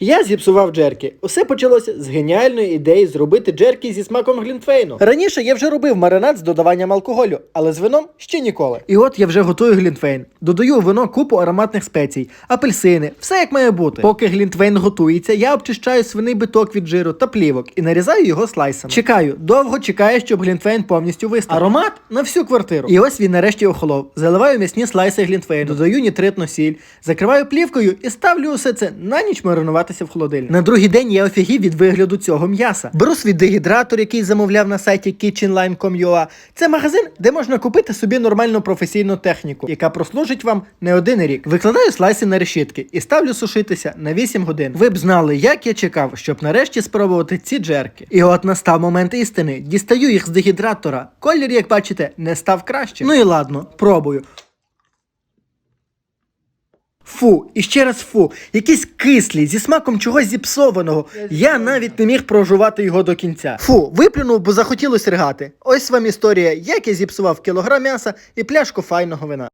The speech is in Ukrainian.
Я зіпсував джерки. Усе почалося з геніальної ідеї зробити джерки зі смаком глінтвейну. Раніше я вже робив маринад з додаванням алкоголю, але з вином ще ніколи. І от я вже готую глінтвейн. Додаю у вино купу ароматних спецій, апельсини, все як має бути. Поки глінтвейн готується, я обчищаю свиний биток від жиру та плівок і нарізаю його слайсами. Чекаю, довго чекаю, щоб глінтвейн повністю вистав. Аромат на всю квартиру. І ось він нарешті охолов. Заливаю м'ясні слайси глінтвейну, додаю нітритну сіль, закриваю плівкою і ставлю усе це на ніч маринуватися в холодильник. На другий день я офігів від вигляду цього м'яса. Беру свій дегідратор, який замовляв на сайті kitchenline.com.ua. Це магазин, де можна купити собі нормальну професійну техніку, яка прослужить вам не один рік. Викладаю слайси на решітки і ставлю сушитися на 8 годин. Ви б знали, як я чекав, щоб нарешті спробувати ці джерки. І от настав момент істини. Дістаю їх з дегідратора. Колір, як бачите, не став краще. Ну і ладно, пробую. Фу, і ще раз фу, якісь кислі зі смаком чогось зіпсованого. Я навіть не міг прожувати його до кінця. Фу, виплюнув, бо захотілося ригати. Ось вам історія, як я зіпсував кілограм м'яса і пляшку файного вина.